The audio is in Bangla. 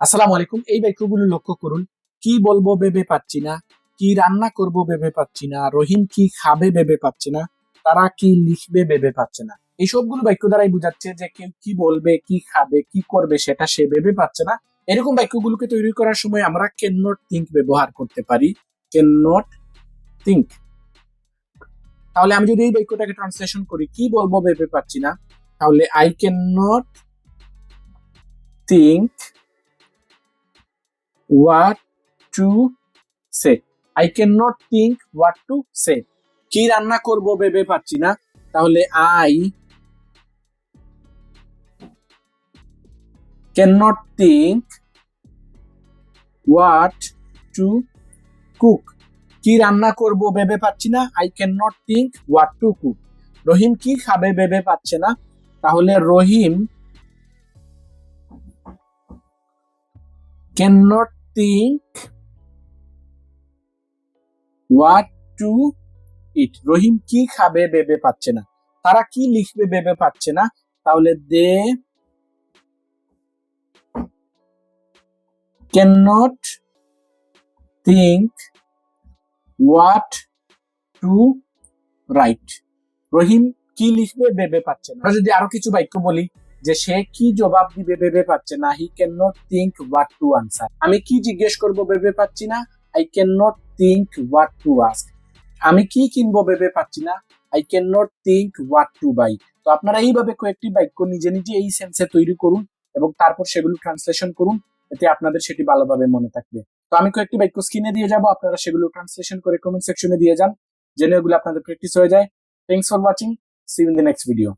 আসসালামু আলাইকুম। এই বাক্যগুলো লক্ষ্য করুন, কি বলব ভেবে পাচ্ছি না, কি রান্না করব ভেবে পাচ্ছি না, রহিম কি খাবে ভেবে পাচ্ছে না, তারা কি লিখবে ভেবে পাচ্ছে না। এই সবগুলো বাক্য দ্বারাই বোঝাচ্ছে যে কেউ কি বলবে, কি খাবে, কি করবে সেটা সে ভেবে পাচ্ছে না। এরকম বাক্যগুলোকে তৈরি করার সময় আমরা ক্যান নট থিঙ্ক ব্যবহার করতে পারি। ক্যান নট থিঙ্ক তাহলে আমি যদি এই বাক্যটাকে ট্রান্সলেশন করি, কি বলব ভেবে পাচ্ছি না, তাহলে I can not think what to say. I can not think what to say কি রান্না করব ভেবে পাচ্ছি না। তাহলে I can not think what to cook কি রান্না করব ভেবে পাচ্ছি না। I can not think what to cook Rahim কি খাবে ভেবে পাচ্ছে না। তাহলে Rahim cannot think what to eat. রহিম কি খাবে ভেবে পাচ্ছে না। তারা কি লিখবে ভেবে পাচ্ছে না। তাহলে দে cannot think what to write. রহিম কি লিখবে ভেবে পাচ্ছে না। যদি আরও কিছু বাক্য বলি যে সে কি জবাব দিবে ভেবে পাচ্ছে না। He can not think what to answer আমি কি জিজ্ঞেস করব ভেবে পাচ্ছি না? I can not think what to ask আমি কি কিনবো ভেবে পাচ্ছি না? I can not think what to buy তো আপনারা এইভাবে কয়েকটি বাক্য নিজে নিজে এই সেন্সে তৈরি করুন এবং তারপর সেগুলো ট্রান্সলেশন করুন, এতে আপনাদের সেটি ভালোভাবে মনে থাকবে। তো আমি কয়েকটি বাক্য স্ক্রিনে দিয়ে যাব, আপনারা সেগুলো ট্রান্সলেশন করে কমেন্ট সেকশনে দিয়ে যান, যেন এগুলো আপনাদের প্র্যাকটিস হয়ে যায়। Thanks for watching see in the next video